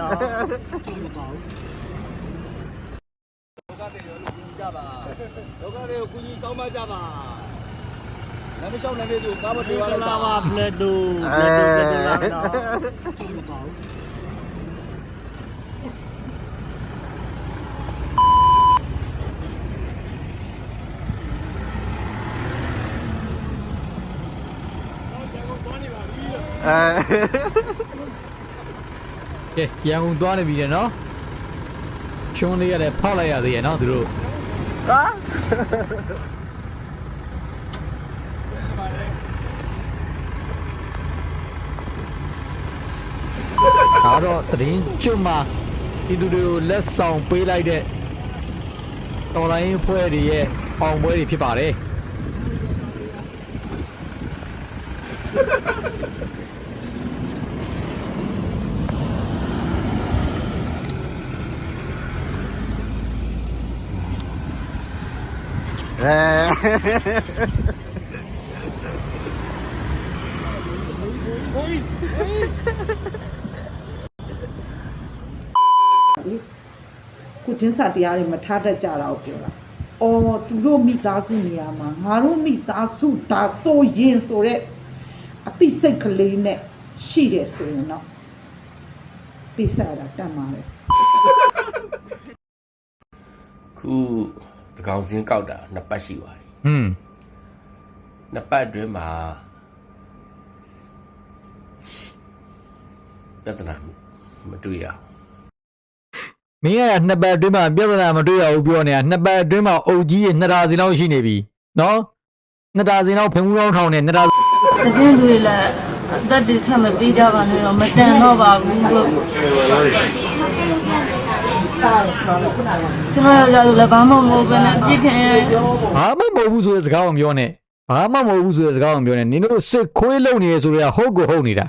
နော်ကြပါဒုက္ခတွေကိုကုညီဆောင်မကြပါလမ်းမလျှောက်နေတဲ့သူကားမပြေပါပလိုက်လာပါပါပလက်တူပလက်တူပလက်တူလာနော်အဲ ကဲရန်ကုန်သွားနေပြီတဲ့နော်ချွန်းလေးရလည်းဖောက်လိုက်ရသေးရဲ့နော်သူတို့ဟာဒါတော့တရင်ကျွတ်မှာဒီသူတွေကိုလက်ဆောင်ပေးလိုက်တဲ့တော်လိုင်းဖွဲ့တွေရဲ့အောင်ပွဲတွေဖြစ်ပါတယ် အဲကုချင်းစာတရားတွေမထားတတ်ကြတာကိုပြောတာ။အော်သူတို့မိသားစုနေရာမှာငါတို့မိသားစုဒါဆိုရင်ဆိုတဲ့အပိစိတ်ကလေးနဲ့ရှိတယ်ဆိုရင်တော့ပိစရတာတတ်မှာလေခု တကောင်စင်းကောက်တာနှစ်ပတ်ရှိပါပြီဟွန်းနှစ်ပတ်အတွင်းမှာပြဿနာမတွေ့ရဘူးမင်းကနှစ်ပတ်အတွင်းမှာပြဿနာမတွေ့ရဘူးပြောနေတာနှစ်ပတ်အတွင်းမှာအုပ်ကြီးရဲ့နှစ်ဒါစင်လောက်ရှိနေပြီနော်နှစ်ဒါစင်လောက်ဖင်မှုလောက်ထောင်နေနှစ်ဒါတကယ်တွေလည်းအသက်တွေချက်မပေးကြပါနဲ့တော့မတန်တော့ပါဘူးလို့ ကျွန်တော်ရောက်လည်းဘာမှမဟုတ်ဘဲနဲ့ပြစ်ခင်ဘာမှမဟုတ်ဘူးဆိုတဲ့စကားကိုပြောနေဘာမှမဟုတ်ဘူးဆိုတဲ့စကားကိုပြောနေနင်တို့စစ်ခွေးလုံနေရဆိုတော့ဟုတ်ကိုဟုတ်နေတာ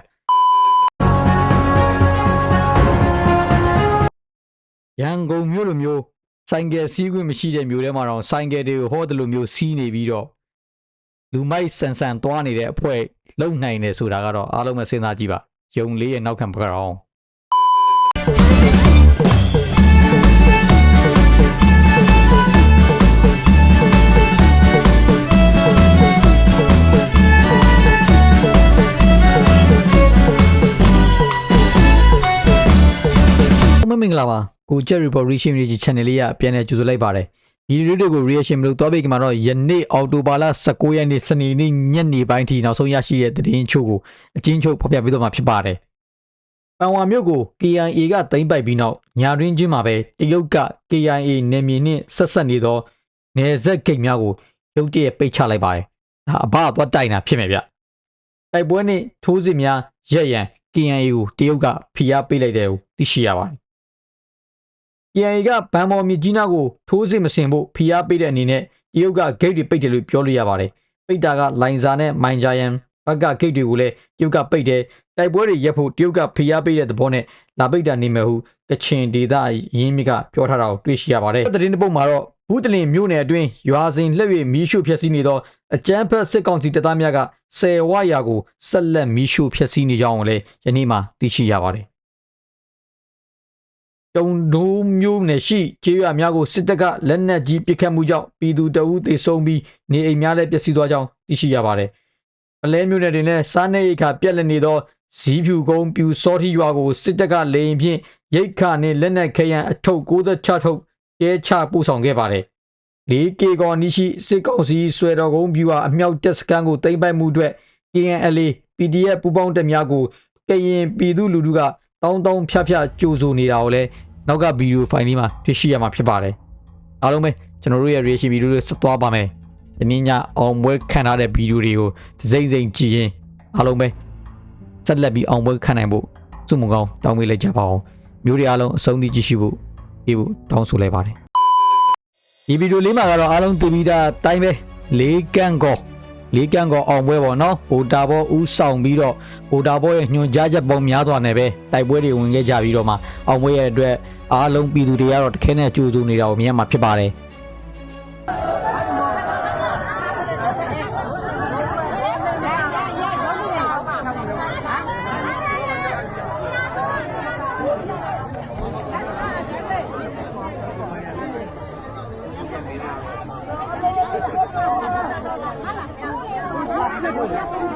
ရန်ကုန်မြို့လိုမျိုးဆိုင်ကယ်စီးခွင့်မရှိတဲ့မြို့ထဲမှာတော့ဆိုင်ကယ်တွေကိုဟောတယ်လို့မျိုးစီးနေပြီးတော့လူမိုက်ဆန်ဆန်သွားနေတဲ့အဖွဲလုံနိုင်တယ်ဆိုတာကတော့အားလုံးပဲစဉ်းစားကြည့်ပါယုံလေးရဲ့နောက်ခံပကောင် မင်္ဂလာပါကို Jet Report Reaction Video Channel လေးကပြန်လည်ကြိုဆိုလိုက်ပါတယ်ဒီဗီဒီယိုတွေကို reaction မလုပ်သွားပြီကမှာတော့ယနေ့အောက်တိုဘာလ19ရက်နေ့စနေနေ့ညနေပိုင်းထိနောက်ဆုံးရရှိတဲ့သတင်းချို့ကိုအချင်းချုပ်ဖော်ပြပေးတော့မှာဖြစ်ပါတယ်ပန်ဝါမြို့ကို KIA ကသိမ်းပိုက်ပြီးနောက်ညာရင်းချင်းမှာပဲတရုတ်က KIA နယ်မြေနဲ့ဆက်ဆက်နေသောနယ်စပ်ဂိတ်များကိုရုတ်တရက်ပိတ်ချလိုက်ပါတယ်ဒါအဘအသွားတိုင်တာဖြစ်မယ်ဗျတိုက်ပွဲနဲ့ထိုးစစ်များရက်ရန် KIA ကိုတရုတ်ကဖိအားပေးလိုက်တယ်ကိုသိရှိရပါတယ် KIA ကဗန်မော်မြကြီးနားကိုထိုးစစ်မဆင်ဖို့ဖိအားပေးတဲ့အနေနဲ့တရုတ်ကဂိတ်တွေပိတ်တယ်လို့ပြောလို့ရပါတယ်။ပိတ်တာကလိုင်ဇာနဲ့မိုင်ဂျာယန်ဘက်ကဂိတ်တွေကိုလည်းတရုတ်ကပိတ်တယ်။တိုက်ပွဲတွေရပ်ဖို့တရုတ်ကဖိအားပေးတဲ့သဘောနဲ့လာပိတ်တာနေမယ်ဟုကချင်ဒေသရင်းမြစ်ကပြောထားတာကိုတွေ့ရှိရပါတယ်။သတင်းတစ်ပုဒ်မှာတော့ဘူးတလင်မြို့နယ်အတွင်းရွာစဉ်လှည့်၍မီးရှို့ဖျက်ဆီးနေသောအကြမ်းဖက်စစ်ကောင်စီတပ်သားများကဆယ်ဝါရာကိုဆက်လက်မီးရှို့ဖျက်ဆီးနေကြောင်းကိုလည်းယနေ့မှသိရှိရပါတယ်။ တုံဒိုးမျိုးနယ်ရှိကျေးရွာများကိုစစ်တပ်ကလက်နက်ကြီးပစ်ခတ်မှုကြောင့်ပြည်သူတအုပ်သေဆုံးပြီးနေအိမ်များလည်းပျက်စီးသွားကြောင်းသိရှိရပါတယ်။ပလဲမျိုးနယ်တွင်လည်းစားနပ်ရိက္ခာပြက်လက်နေသောဇီးဖြူကုန်းပြူစောတိရွာကိုစစ်တပ်ကလေရင်ဖြင့်ရိက္ခာနှင့်လက်နက်ခဲယံအထုပ်66ထုပ်ကျဲချပို့ဆောင်ခဲ့ပါတယ်။လေးကေကော်နီရှိစစ်ကောင်စီဆွဲတော်ကုန်းပြူဟာအမြောက်တက်စကန်ကိုတင်ပိုက်မှုအတွက် KNLA PDF ပူးပေါင်းတပ်များကိုကရင်ပြည်သူလူထုက တောင်းတောင်းဖြတ်ဖြတ်ကြိုးဆိုနေတာကိုလည်းနောက်ကဗီဒီယိုဖိုင်လေးမှာတွေ့ရှိရမှာဖြစ်ပါတယ်အားလုံးပဲကျွန်တော်တို့ရဲ့ reaction ဗီဒီယိုတွေဆက်သွားပါမယ်ဒီနေ့ညအောင်ပွဲခံထားတဲ့ဗီဒီယိုတွေကိုတစ်စိမ့်စိမ့်ကြည့်ရင်အားလုံးပဲဆက်လက်ပြီးအောင်ပွဲခံနိုင်ဖို့စုမကောင်းတောင်းပေးလိုက်ကြပါအောင်မျိုးတွေအားလုံးအဆုံးထိကြည့်ရှုဖို့ပြီးဖို့တောင်းဆိုလိုက်ပါတယ်ဒီဗီဒီယိုလေးမှာကတော့အားလုံးသိပြီးသားအတိုင်းပဲလေးကန့်ကော လေးကန့်ကောအောင်ပွဲပေါ့နော်ဟိုတာဘောဥဆောင်ပြီးတော့ဟိုတာဘောရဲ့ညွှန်ကြားချက်ပေါင်းများစွာနဲ့ပဲတိုက်ပွဲတွေဝင်ခဲ့ကြပြီးတော့မှအောင်ပွဲရဲ့အတွက်အားလုံးပြည်သူတွေကတော့တခဲနဲ့ကြိုးစိုးနေတာကိုမြင်ရမှာဖြစ်ပါတယ် Gracias.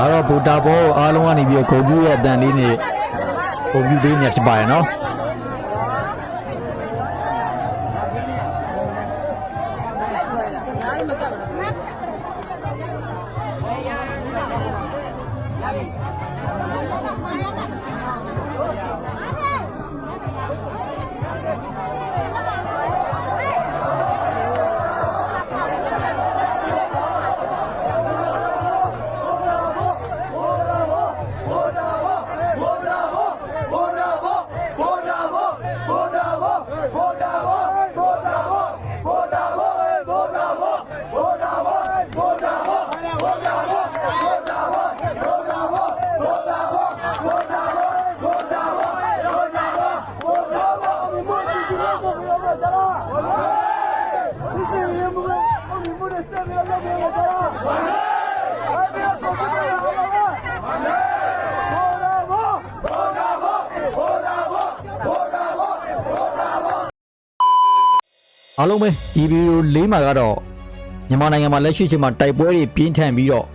ဒါတော့ဘူတာဘောအားလုံးကနေပြီးတော့ဂုံပြူရဲ့အတန်လေးနဲ့ဂုံပြူပေးနေဖြစ်ပါတယ်နော် အားလုံးပဲဒီဗီဒီယိုလေးမှာကတော့မြန်မာနိုင်ငံမှာလက်ရှိအချိန်မှာတိုက်ပွဲတွေပြင်းထန်ပြီးတော့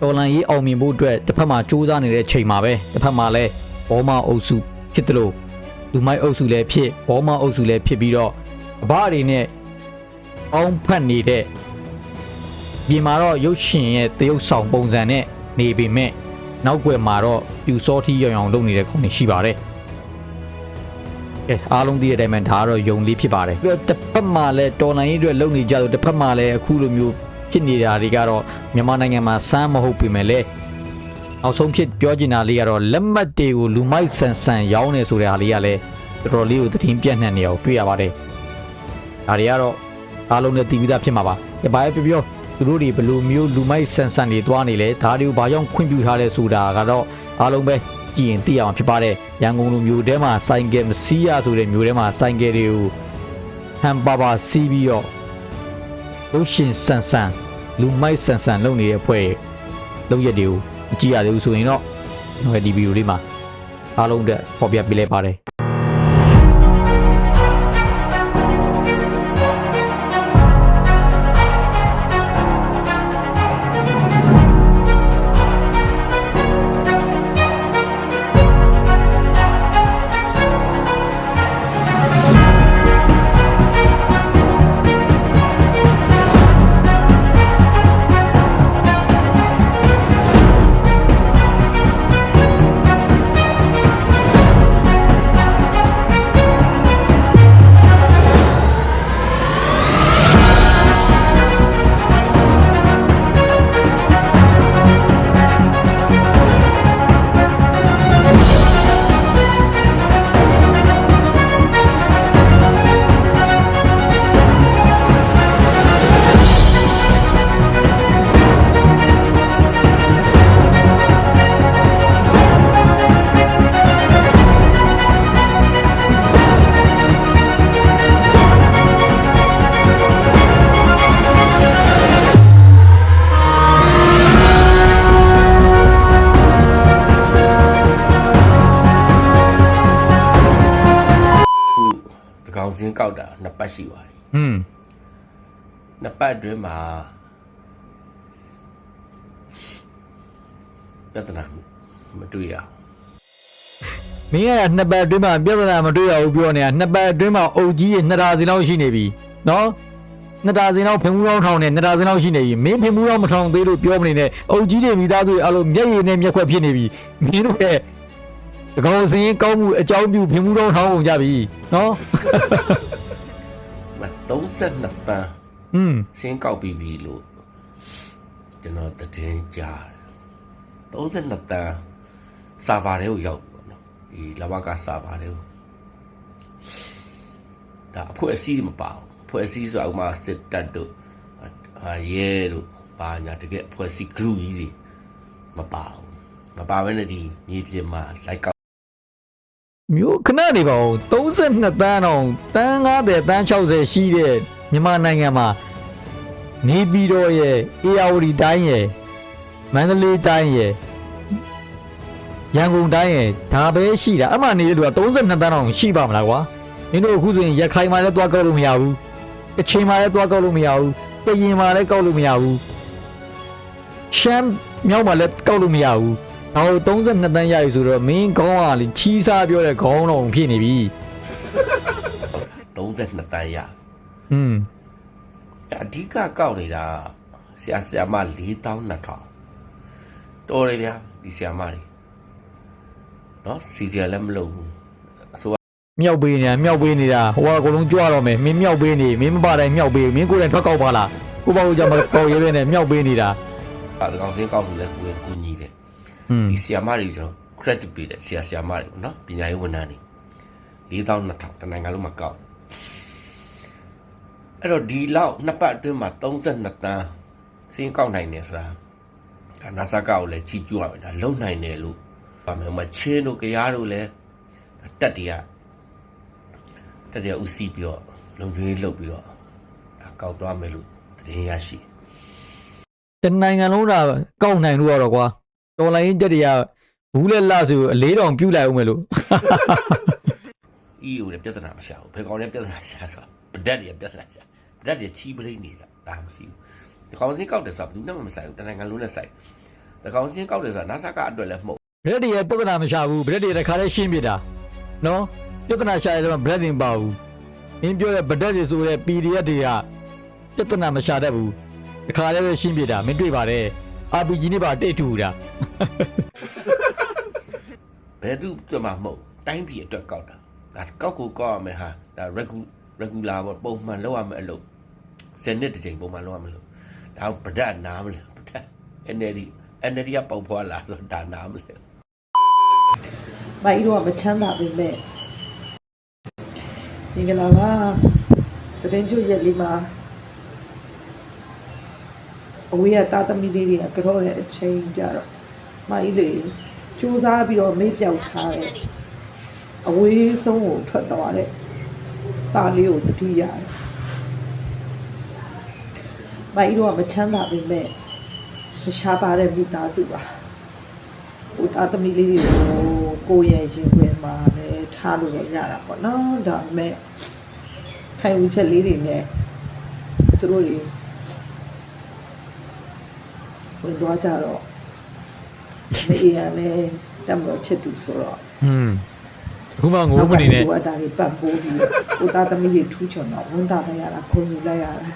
တော်လန်ရေးအောင်မြင်ဖို့အတွက်တစ်ဖက်မှာစူးစမ်းနေတဲ့ချိန်မှာပဲတစ်ဖက်မှာလည်းဘောမအုပ်စုဖြစ်တယ်လို့လူမိုက်အုပ်စုလည်းဖြစ်ဘောမအုပ်စုလည်းဖြစ်ပြီးတော့အဘတွေနဲ့အောင်းဖတ်နေတဲ့ပြင်မာတော့ရုပ်ရှင်ရဲ့တရုပ်ဆောင်ပုံစံနဲ့နေပေမဲ့နောက်ွယ်မှာတော့ပြူစောထီရောင်ရောင်လုပ်နေတဲ့ခေါင်းတွေရှိပါတယ် ကဲအားလုံးသိတဲ့အတိုင်းပဲဒါကတော့ယုံလေးဖြစ်ပါတယ်ပြီးတော့တစ်ဖက်မှာလည်းတော်လိုင်းရေးအတွက်လုပ်နေကြလို့တစ်ဖက်မှာလည်းအခုလိုမျိုးဖြစ်နေတာတွေကတော့မြန်မာနိုင်ငံမှာစမ်းမဟုတ်ပြီမဲ့လေနောက်ဆုံးဖြစ်ပြောချင်တာလေးကတော့လက်မှတ်တွေကိုလူမိုက်ဆန်ဆန်ရောင်းနေဆိုတဲ့ဟာလေးကလည်းတော်တော်လေးကိုသတင်းပြန့်နှံ့နေအောင်တွေ့ရပါတယ်ဒါတွေကတော့အားလုံးနဲ့တည်ပြီးသားဖြစ်မှာပါဒီဘာပဲပြောပြောသူတို့တွေဘယ်လိုမျိုးလူမိုက်ဆန်ဆန်တွေတွားနေလဲဒါတွေကိုဘာကြောင့်ခွင့်ပြုထားလဲဆိုတာကတော့အားလုံးပဲ ကြည့်ရင်သိရမှာဖြစ်ပါတယ်ရန်ကုန်လူမျိုးထဲမှာစိုင်းကယ်မစီးရဆိုတဲ့မျိုးထဲမှာစိုင်းကယ်တွေကိုဟန်ပါပါစီးပြီးတော့လူရှင်ဆန်ဆန်လူမိုက်ဆန်ဆန်လုပ်နေတဲ့အဖွဲ့ရဲ့လုပ်ရက်တွေကိုမကြည့်ရသေးဘူးဆိုရင်တော့ကျွန်တော်ဒီဗီဒီယိုလေးမှာအားလုံးအတွက်ပေါ်ပြပေးလိုက်ပါတယ် စင်းကောက်တာနှစ်ပတ်ရှိပါပြီอืมနှစ်ပတ်အတွင်းမှာပြဿနာမတွေ့ရဘူးမင်းကနှစ်ပတ်အတွင်းမှာပြဿနာမတွေ့ရဘူးပြောနေတာနှစ်ပတ်အတွင်းမှာအုပ်ကြီးရဲ့နှစ်ဒါဇင်လောက်ရှိနေပြီနော်နှစ်ဒါဇင်လောက်ဖင်မှုလောက်ထောင်နေနှစ်ဒါဇင်လောက်ရှိနေပြီမင်းဖင်မှုလောက်မထောင်သေးလို့ပြောမနေနဲ့အုပ်ကြီးတွေမိသားစုတွေအလုံးမျက်ရည်နဲ့မျက်ခွက်ဖြစ်နေပြီမင်းတို့ရဲ့ တကောင်စင်းရင်ကောင်းမှုအကြောင်းပြုဖင်မှုလောက်ထောင်ကုန်ကြပြီနော်မ32တန်းอืมစင်းကောက်ပြီးပြီလို့ကျွန်တော်သတင်းကြားတယ်32တန်းဆာဗာတွေကိုရောက်ပြီပေါ့နော်ဒီလဘကဆာဗာတွေကိုဒါအဖွဲ့အစည်းတွေမပါဘူးအဖွဲ့အစည်းဆိုတော့ဥပမာစစ်တပ်တို့ဟာရဲတို့ဘာဘာညာတကယ်အဖွဲ့အစည်း group ကြီးတွေမပါဘူးမပါဘဲနဲ့ဒီမြေပြင်မှာလိုက်ကောက် မျိုးခဏနေပါဦး32တန်းတော့တန်း90တန်း60ရှိတဲ့မြန်မာနိုင်ငံမှာနေပြည်တော်ရဲ့အေယာဝတီတိုင်းရဲ့မန္တလေးတိုင်းရဲ့ရန်ကုန်တိုင်းရဲ့ဒါပဲရှိတာအမှနေတဲ့လူက32တန်းတော့ရှိပါမလားကွာမင်းတို့အခုဆိုရင်ရခိုင်မှာလည်းသွားကောက်လို့မရဘူးကချင်မှာလည်းသွားကောက်လို့မရဘူးကရင်မှာလည်းကောက်လို့မရဘူးရှမ်းမြောက်မှာလည်းကောက်လို့မရဘူး။ နောက်32တန်းရပြီဆိုတော့မင်းကောင်းကလေချီးစားပြောတဲ့ခေါင်းတော်ဖြစ်နေပြီ 32တန်းရ ။อืม အဓိကကောက်နေတာဆရာဆရာမ4200တော်တယ်ဗျာဒီဆရာမတွေနော်စီရီယယ်လည်းမလုပ်ဘူးအစိုးရ မြောက်ပေးနေတာမြောက်ပေးနေတာဟိုကအကုန်လုံးကြွတော့မယ်မင်းမြောက်ပေးနေမင်းမပါတိုင်းမြောက်ပေးမင်းကိုယ်တိုင်ထွက်ကောက်ပါလားကိုပေါ့ကြောင့်မကောက်ရဲပဲနဲ့မြောက်ပေးနေတာ တကောင်စင်းကောက်လို့လည်းကိုယ်ကူညီတယ် อืม ဒီဆရာမတွေကျွန်တော် credit ပေးတယ်ဆရာဆရာမတွေပေါ့နော်ပညာရေးဝန်ထမ်းတွေ4200တနိုင်ငံလုံးမှာကောက်အဲ့တော့ဒီလောက်နှစ်ပတ်အတွင်းမှာ32တန်းစင်းကောက်နိုင်တယ်ဆိုတာဒါနာဆာကောက်ကိုလည်းကြီးကျူးရမယ်ဒါလုံနိုင်တယ်လို့ပါမယ်ဟိုမှာချင်းတို့ကြားတို့လည်းတက်တရတက်တရဥစီပြီးတော့လုံကျွေးလှုပ်ပြီးတော့ဒါကောက်သွားမယ်လို့သတင်းရရှိတယ်တနိုင်ငံလုံးတာကောက်နိုင်လို့ရတော့ကွာ တော်လိုင်းတက်တွေကဘူးလက်လဆိုအလေးတောင်ပြုတ်လိုက်အောင်မယ်လို့ EO လည်းပြဿနာမရှာဘူးဘယ်ကောင်လည်းပြဿနာရှာဆိုဗဒက်တွေပြဿနာရှာဗဒက်တွေချီးပလိမ့်နေတာဒါမရှိဘူးဒီကောင်စင်းကောက်တယ်ဆိုတာဘူးနဲ့မှမဆိုင်ဘူးတနိုင်ငံလုံးနဲ့ဆိုင်ဒီကောင်စင်းကောက်တယ်ဆိုတာ NASA ကအတွက်လည်းမဟုတ်ဘရက်တွေရဲ့ပြဿနာမရှာဘူးဘရက်တွေတခါလဲရှင်းပြတာနော်ပြဿနာရှာရတဲ့ဘရက်တွေမပါဘူးမင်းပြောတဲ့ဗဒက်တွေဆိုတဲ့ PDF တွေကပြဿနာမရှာတတ်ဘူးတခါလဲပဲရှင်းပြတာမင်းတွေ့ပါတယ် RPG နဲ့ပါတိတ်ထူတာဘယ်သူ့မှမဟုတ်တိုင်းပြည်အတွက်ကောက်တာဒါကောက်ကိုကောက်ရမယ်ဟာဒါ regular regular ပေါ့ပုံမှန်လုပ်ရမယ်အလုပ်စနစ်တစ်ချိန်ပုံမှန်လုပ်ရမယ်လို့ဒါဗဒက်နားမလဲဗဒက် NLD NLD ကပေါက်ဖွာလာဆိုဒါနားမလဲမအီတို့ကမချမ်းသာပေမဲ့မင်္ဂလာပါတရင်ကျွတ်ရက်လေးမှာ အဝေးကတာသမီလေးတွေကကြောတဲ့အချိန်ကြတော့မအီလေးစူးစမ်းပြီးတော့မေ့ပြောက်ထားတဲ့အဝေးဆုံးကိုထွက်သွားတဲ့တာလေးကိုတတိရတယ်မအီတို့ကမချမ်းသာပေမဲ့မရှားပါတဲ့မိသားစုပါဟိုတာသမီလေးတွေကိုကိုယ့်ရဲ့ရင်ခွင်မှာလည်းထားလို့ရရတာပေါ့နော်ဒါပေမဲ့ခိုင်ဦးချက်လေးတွေနဲ့သူတို့တွေ ဝင်သွားကြတော့မအေးရလည်းတမတော်ချစ်သူဆိုတော့อืมအခုမှငိုးမနေနဲ့ဟိုအတားတွေပတ်ပိုးပြီးဟိုတာသမီးတွေထူးချွန်တော့ဝန်တာလိုက်ရတာခုံယူလိုက်ရတာ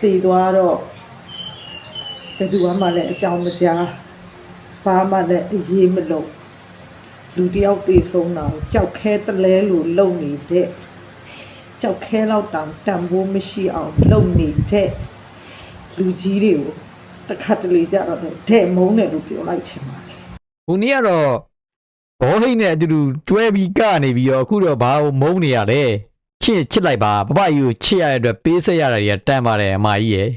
တည်သွားတော့ဘယ်သူမှလည်းအကြောင်းမကြားဘာမှလည်းအရေးမလို့လူတယောက်တေဆုံးတော့ကြောက်ခဲတလဲလို့လုံနေတဲ့ကြောက်ခဲတော့တောင်တန်ဖိုးမရှိအောင်လုံနေတဲ့ လူကြီးတွေကိုတစ်ခါတလေကြတော့တဲ့မုန်းတယ်လို့ပြောလိုက်ချင်ပါတယ်ခုနေ့ကတော့ဘောဟိတ်နဲ့အတူတူတွဲပြီးကနေပြီးတော့အခုတော့ဘာကိုမုန်းနေရလဲချစ်ချစ်လိုက်ပါပပကြီးကိုချစ်ရတဲ့အတွက်ပေးဆက်ရတာတွေကတန်ပါတယ်အမကြီးရယ်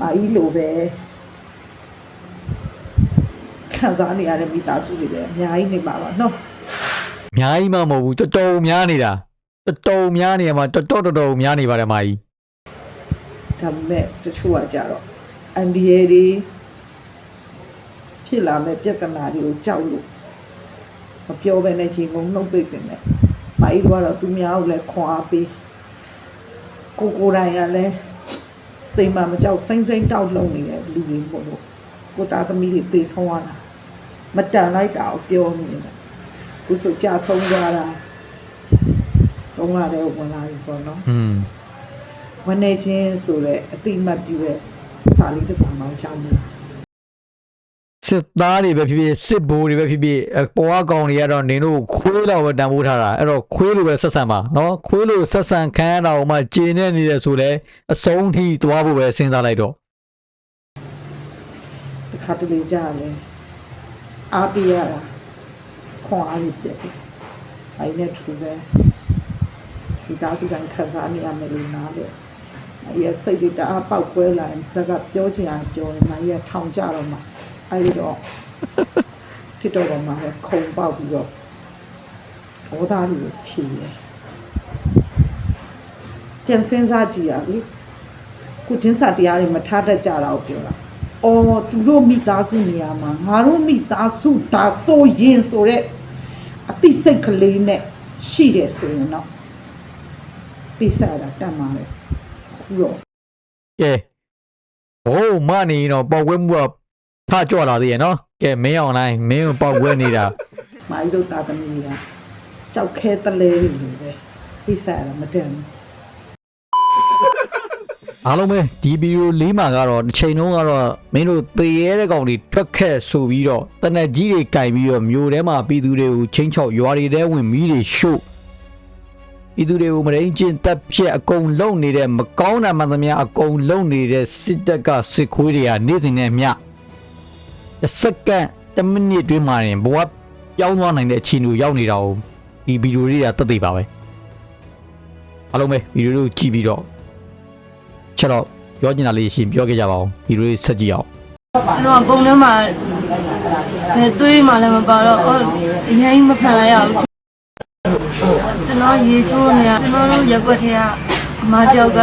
မာကြီးလိုပဲခံစားနေရတဲ့မိသားစုတွေလည်းအများကြီးနေပါပါနော်အများကြီးမှမဟုတ်ဘူးတော်တော်များနေတာတော်တော်များနေရမှာတော်တော်တော်တော်များနေပါတယ်အမကြီး ဒါပေမဲ့တချို့ကကြတော့အန်ဒီယေတွေဖြစ်လာမဲ့ပြဿနာတွေကိုကြောက်လို့မပြောဘဲနဲ့ရှင်ကုန်နှုတ်ပိတ်ပင်နဲ့မာကြီးတို့ကတော့သူများကိုလည်းခွန်အားပေးကိုကိုယ်တိုင်ကလည်းတိမ်မာမကြောက်စိမ့်စိမ့်တောက်လုံနေတဲ့လူတွေမို့လို့ကိုသားသမီးတွေပေဆုံးသွားတာမတန်လိုက်တာကိုပြောနေတယ်ခုဆိုကြာဆုံးသွားတာတုံးလာတဲ့ဝင်လာပြီပေါ့နော်อืม ဝန်းနေခြင်းဆိုတဲ့အတိမတ်ပြုတဲ့စာလေးတစ်စာမှရှောင်းတယ်စစ်သားတွေပဲဖြစ်ဖြစ်စစ်ဘိုးတွေပဲဖြစ်ဖြစ်ပေါ်အကောင်တွေကတော့နင်တို့ခွေးလောက်ပဲတန်ဖိုးထားတာအဲ့တော့ခွေးလိုပဲဆက်ဆံပါနော်ခွေးလိုဆက်ဆံခံရတာဟိုမှဂျင်းနဲ့နေတယ်ဆိုလဲအဆုံးထိသွားဖို့ပဲစဉ်းစားလိုက်တော့တစ်ခါတလေကြာလဲအားပြရတာခွန်အားတွေပြက်တယ်အဲ့နဲ့သူပဲဒီသားစုတိုင်းခံစားနေရမယ်လို့နားလဲ အဲ့ရစိတ်တွေတအားပေါက်ကွဲလာရင်ဇက်ကပြောချင်အောင်ပြောရင်မကြီးကထောင်ကြတော့မှအဲ့ဒီတော့တစ်တော့တော့မှပဲခုံပေါက်ပြီးတော့ဘောသားတွေကိုချီတယ်ပြန်စဉ်းစားကြည့်ရလေကိုချင်းစာတရားတွေမထားတတ်ကြတာကိုပြောတာအော်သူတို့မိသားစုနေရာမှာငါတို့မိသားစုဒါဆိုရင်ဆိုတဲ့အပိစိတ်ကလေးနဲ့ရှိတယ်ဆိုရင်တော့ပိစရတာတတ်မှာပဲအ ခုတော့ကဲဟိုးမနေရင်တော့ပောက်ကွဲမှုကထကြွလာသေးရဲ့နော်ကဲမင်းအောင်လိုက်မင်းကိုပောက်ကွဲနေတာမာကြီးတို့တာသမီးကကြောက်ခဲတလဲတွေလိုပဲပိစရတာမတန်ဘူးအားလုံးပဲဒီဗီဒီယိုလေးမှာကတော့တစ်ချိန်လုံးကတော့မင်းတို့သေရဲတဲ့ကောင်တွေထွက်ခက်ဆိုပြီးတော့တနက်ကြီးတွေကြိုက်ပြီးတော့မြို့ထဲမှာပြည်သူတွေကိုချင်းချောက်ရွာတွေထဲဝင်မီးတွေရှို့ ပြည်သူတွေကိုမရင်းချင်းတက်ပြက်အကုန်လုံနေတဲ့မကောင်းတာမှန်သမျှအကုန်လုံနေတဲ့စစ်တပ်ကစစ်ခွေးတွေကနေ့စဉ်နဲ့မျှတစ်စက္ကန့်တစ်မိနစ်တွင်းမှာရင်ဘဝပြောင်းသွားနိုင်တဲ့အခြေအနေကိုရောက်နေတာကိုဒီဗီဒီယိုလေးကသက်သေပါပဲအားလုံးပဲဗီဒီယိုလေးကိုကြည့်ပြီးတော့ချက်တော့ပြောချင်တာလေးရှင်ပြောခဲ့ကြပါဦးဒီလိုလေးဆက်ကြည့်အောင်ကျွန်တော်ပုံထဲမှာဘယ်သွေးမှလည်းမပါတော့အော်အရင်မခံလိုက်ရဘူး ကျွန်တော်ရေချိုးနေရကျွန်တော်တို့ရက်ွက်ထဲကအမတယောက်က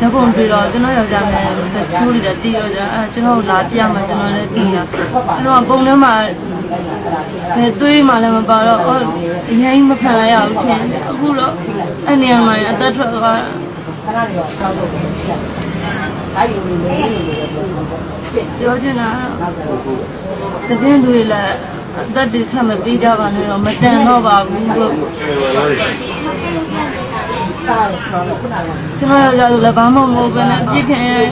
ဓပုံတွေ့တော့ကျွန်တော်ယောက်ျားနဲ့ချိုးနေတဲ့တီးရောကြအဲကျွန်တော်လာပြမှကျွန်တော်လည်းတီးရကျွန်တော်ပုံထဲမှာဘယ်သွေးမှလည်းမပါတော့အော်အရင်မခံလိုက်ရဘူးထင်အခုတော့အဲ့နေရာမှာအသက်ထွက်သွားပြောချင်တာတကယ်တွေလည်းအ သက်တွေချက်မပေးကြပါနဲ့တော့မတန်တော့ပါဘူးလို့ကျွန်တော်ရောက်လည်းဘာမှမဟုတ်ဘဲနဲ့ပြစ်ခင်ရဲ့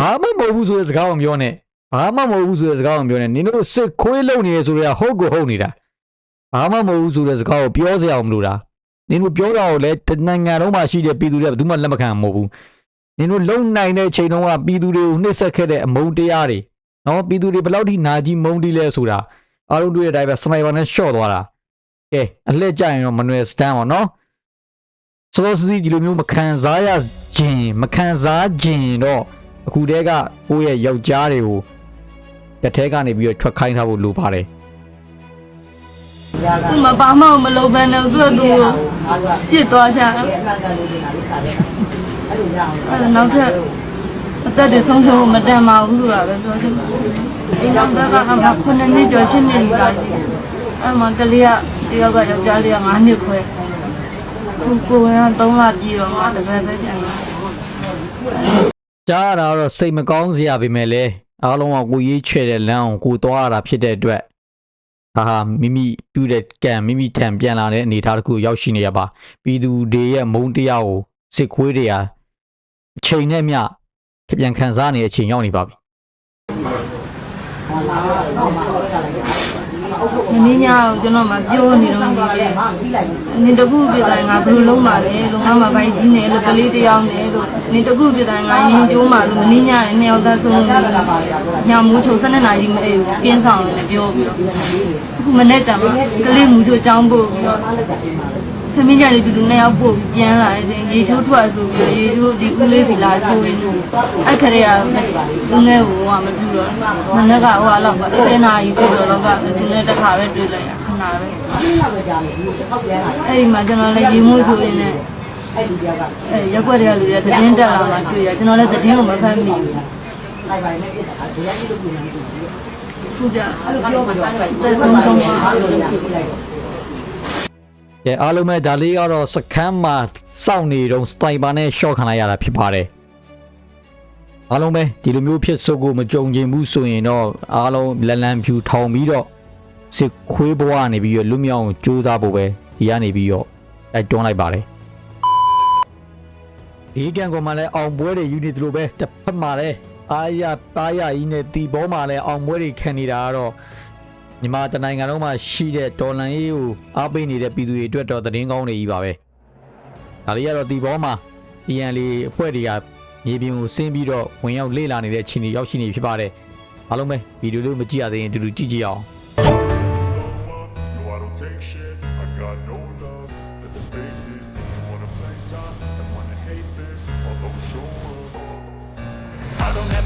ဘာမှမဟုတ်ဘူးဆိုတဲ့စကားကိုပြောနေဘာမှမဟုတ်ဘူးဆိုတဲ့စကားကိုပြောနေနင်တို့စစ်ခွေးလုံနေရဆိုတော့ဟုတ်ကိုဟုတ်နေတာဘာမှမဟုတ်ဘူးဆိုတဲ့စကားကိုပြောစရာမလိုတာနင်တို့ပြောတာကိုလည်းတနိုင်ငံလုံးမှာရှိတဲ့ပြည်သူတွေကဘယ်သူမှလက်မခံမဟုတ်ဘူးနင်တို့လုံနိုင်တဲ့ချိန်တုန်းကပြည်သူတွေကိုနှိပ်စက်ခဲ့တဲ့အမုန်းတရားတွေနော်ပြည်သူတွေဘယ်လောက်ထိနာကြီးမုန်းတီးလဲဆိုတာ အားလုံးတွေ့တဲ့အတိုင်းပဲစနိုက်ပါနဲ့ရှော့သွားတာကဲအလှည့်ကြရင်တော့မနွယ်စတန်ပါနော်ဆိုတော့စီဒီလိုမျိုးမခံစားရခြင်းမခံစားခြင်းတော့အခုတည်းကကိုယ့်ရဲ့ယောက်ျားတွေကိုတစ်ထဲကနေပြီးတော့ထွက်ခိုင်းထားဖို့လိုပါတယ်သူမဘာမှမလုပ်ဘဲနဲ့သူ့သူပြစ်သွားရှာအဲ့နောက်ထပ်အသက်တွေဆုံးရှုံးမတန်ပါဘူးဆိုတာပဲပြောချင်ပါတယ် အိမ်တော်ကကမှခုနှစ်နှစ်ကျော်ရှင်းနေပြီလားအဲ့မှာကလေးကတယောက်ကယောက်ျားလေးက9နှစ်ခွဲခုကိုယ်က3လပြည့်တော့မှတပည့်ပဲကျန်တာကြားရတာတော့စိတ်မကောင်းစရာပဲမဲ့လေအားလုံးကကိုရေးချဲ့တဲ့လမ်းကိုကိုသွားရတာဖြစ်တဲ့အတွက်ဒါဟာမိမိပြုတဲ့ကံမိမိထံပြန်လာတဲ့အနေအထားတစ်ခုရောက်ရှိနေရပါပြည်သူတွေရဲ့မုန်းတရားကိုစစ်ခွေးတွေဟာအချိန်နဲ့မျှပြန်ခံစားနေတဲ့အချိန်ရောက်နေပါပြီ မင်းညာကိုကျွန်တော်မှပြောနေတော့နေတယ်နင်တကူပြည်တိုင်းငါဘယ်လိုလုံးပါလဲလုံငါမှာဘိုင်းကြီးနေလို့ကလေးတယောက်နေလို့နင်တကူပြည်တိုင်းငါရင်ကျိုးမှလို့မင်းညာနဲ့နှစ်ယောက်သားဆုံးညမူးချုံ12နာရီမအေးကင်းဆောင်တယ်ပြောပြီးတော့အခုမနေ့ကျမှကလေးမူးချိုចောင်းပို့ပြီးတော့ သမီးကြလေးတူတူနှစ်ယောက်ပို့ပြီးပြန်လာတယ်ရေချိုးထွက်ဆိုပြီးရေချိုးဒီဦးလေးစီလာချိုးရင်းအဲ့ခရေကဦးငယ်ဟိုကမပြူတော့မနေ့ကဟိုကတော့10နာရီပြည့်တော့တော့ကဒီနေ့တစ်ခါပဲတွေ့လိုက်ရခဏပဲအဲ့ဒီမှာကျွန်တော်လည်းရေမိုးချိုးရင်းနဲ့အဲ့ဒီတယောက်ကအဲ့ရက်ွက်တွေကလူတွေကသတင်းတက်လာမှတွေ့ရကျွန်တော်လည်းသတင်းကိုမဖတ်မိဘူးလိုက်ပါနဲ့ပြစ်တာဒီရက်ကြီးလို့ပြန်နေတယ်ခုကြအဲ့လိုပြောမှတော့သက်ဆုံးဆုံးပါအဲ့လိုလိုက်လို က်ကဲအားလုံးပဲဒါလေးကတော့စခန်းမှာစောင့်နေတော့စတိုင်ပါနဲ့ရှော့ခံလိုက်ရတာဖြစ်ပါတယ်အားလုံးပဲဒီလိုမျိုးဖြစ်စုပ်ကိုမကြုံကျင်ဘူးဆိုရင်တော့အားလုံးလန်လန်ဖြူထောင်ပြီးတော့စစ်ခွေးဘဝနေပြီးတော့လွတ်မြောက်အောင်ကြိုးစားဖို့ပဲဒီကနေပြီးတော့တိုက်တွန်းလိုက်ပါတယ်ဒီကံကောင်မှလည်းအောင်ပွဲတွေယူနေသလိုပဲတစ်ဖက်မှာလည်းအားရပါးရကြီးနဲ့တီဘောမှာလည်းအောင်ပွဲတွေခံနေတာကတော့ မြန်မာတနိုင်ငံလုံးမှာရှိတဲ့ဒေါ်လန်ရေးကိုအားပေးနေတဲ့ပြည်သူတွေအတွက်တော့သတင်းကောင်းတွေကြီးပါပဲ။ဒါလေးကတော့ဒီဘောမှာ PN လေးအဖွဲ့တွေကမြေပြင်ကိုဆင်းပြီးတော့ဝင်ရောက်လေ့လာနေတဲ့အခြေအနေရောက်ရှိနေဖြစ်ပါတယ်။အားလုံးပဲဗီဒီယိုလေးကိုမကြည့်ရသေးရင်အတူတူကြည့်ကြည့်အောင်။ No, I don't take shit. I got no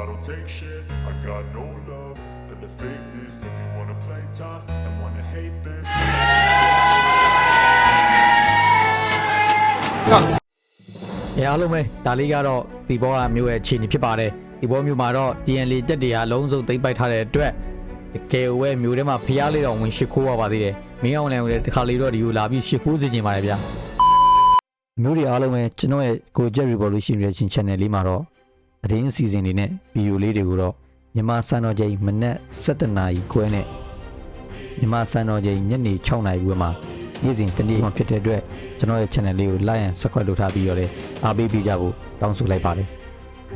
I don't take shit. I got no love for the fakeness. If you wanna play tough and wanna hate this. အဲအားလုံးပဲဒါလေးကတော့ဒီဘောကမျိုးရဲ့အခြေအနေဖြစ်ပါတယ်ဒီဘောမျိုးမှာတော့ DNL တက်တွေကအလုံးစုံသိမ့်ပိုက်ထားတဲ့အတွက်တကယ်ဝဲမျိုးထဲမှာဖျားလေးတော့ဝင်ရှ िख ိုးရပါသေးတယ်မင်းအောင်လည်းလည်းတစ်ခါလေးတော့ဒီကိုလာပြီးရှ िख ိုးစီခြင်းပါတယ်ဗျာမျိုးတွေအားလုံးပဲကျွန်တော်ရဲ့ကို Jet Revolution Reaction Channel လေးမှာတော့ သတင်းအစီအစဉ်တွေနဲ့ဗီဒီယိုလေးတွေကိုတော့မြန်မာစံတော်ချိန်မနက်7:00နာရီခွဲနဲ့မြန်မာစံတော်ချိန်ညနေ6:00နာရီခွဲမှာနေ့စဉ်တနေ့မှဖြစ်တဲ့အတွက်ကျွန်တော်ရဲ့ channel လေးကို like and subscribe လုပ်ထားပြီးတော့လည်းအားပေးပေးကြဖို့တောင်းဆိုလိုက်ပါတယ်